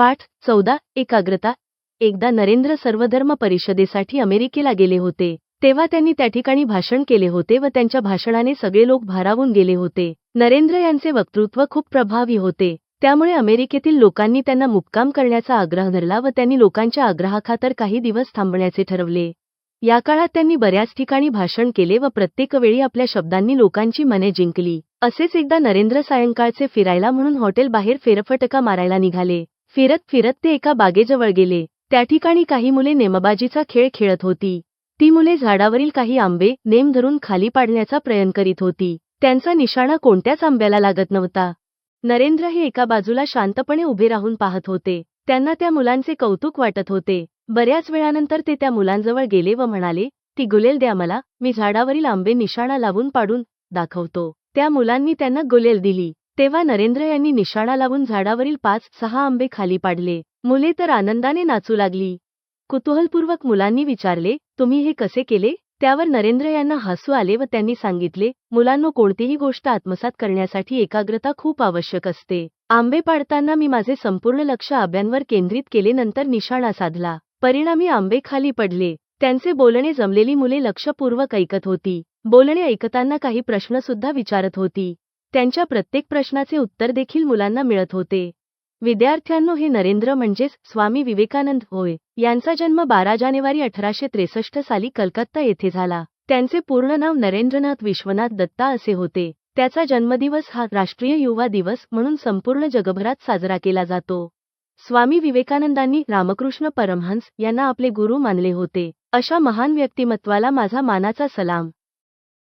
पाठ चौदा एकाग्रता. एकदा नरेंद्र सर्वधर्म परिषदेसाठी अमेरिकेला गेले होते तेव्हा त्यांनी त्या ठिकाणी भाषण केले होते व त्यांच्या भाषणाने सगळे लोक भारावून गेले होते. नरेंद्र यांचे वक्तृत्व खूप प्रभावी होते त्यामुळे अमेरिकेतील लोकांनी त्यांना मुक्काम करण्याचा आग्रह धरला व त्यांनी लोकांच्या आग्रहाखातर काही दिवस थांबण्याचे ठरवले. या काळात त्यांनी बऱ्याच ठिकाणी भाषण केले व प्रत्येक वेळी आपल्या शब्दांनी लोकांची मने जिंकली. असेच एकदा नरेंद्र सायंकाळचे फिरायला म्हणून हॉटेल बाहेर फेरफटका मारायला निघाले. फिरत फिरत ते एका बागेजवळ गेले. त्या ठिकाणी काही मुले नेमबाजीचा खेळ खेळत होती. ती मुले झाडावरील काही आंबे नेम धरून खाली पाडण्याचा प्रयत्न करीत होती. त्यांचा निशाणा कोणत्याच आंब्याला लागत नव्हता. नरेंद्र हे एका बाजूला शांतपणे उभे राहून पाहत होते. त्यांना त्या मुलांचे कौतुक वाटत होते. बऱ्याच वेळानंतर ते त्या मुलांजवळ गेले व म्हणाले ती गुलेल द्या मला. मी झाडावरील आंबे निशाणा लावून पाडून दाखवतो. त्या मुलांनी त्यांना गुलेल दिली. तेव्हा नरेंद्र यांनी निशाणा लावून झाडावरील पाच सहा आंबे खाली पाडले. मुले तर आनंदाने नाचू लागली. कुतूहलपूर्वक मुलांनी विचारले तुम्ही हे कसे केले? त्यावर नरेंद्र यांना हसू आले व त्यांनी सांगितले मुलांनो कोणतीही गोष्ट आत्मसात करण्यासाठी एकाग्रता खूप आवश्यक असते. आंबे पाडताना मी माझे संपूर्ण लक्ष आंब्यांवर केंद्रित केले नंतर निशाणा साधला. परिणामी आंबे खाली पडले. त्यांचे बोलणे जमलेली मुले लक्षपूर्वक ऐकत होती. बोलणे ऐकताना काही प्रश्न सुद्धा विचारत होती. त्यांच्या प्रत्येक प्रश्नाचे उत्तर देखील मुलांना मिळत होते. विद्यार्थ्यांनो हे नरेंद्र म्हणजेच स्वामी विवेकानंद होय यांचा जन्म बारा जानेवारी अठराशे त्रेसष्ट साली कलकत्ता येथे झाला. त्यांचे पूर्ण नाव नरेंद्रनाथ विश्वनाथ दत्ता असे होते. त्याचा जन्मदिवस हा राष्ट्रीय युवा दिवस म्हणून संपूर्ण जगभरात साजरा केला जातो. स्वामी विवेकानंदांनी रामकृष्ण परमहंस यांना आपले गुरु मानले होते. अशा महान व्यक्तिमत्वाला माझा मानाचा सलाम.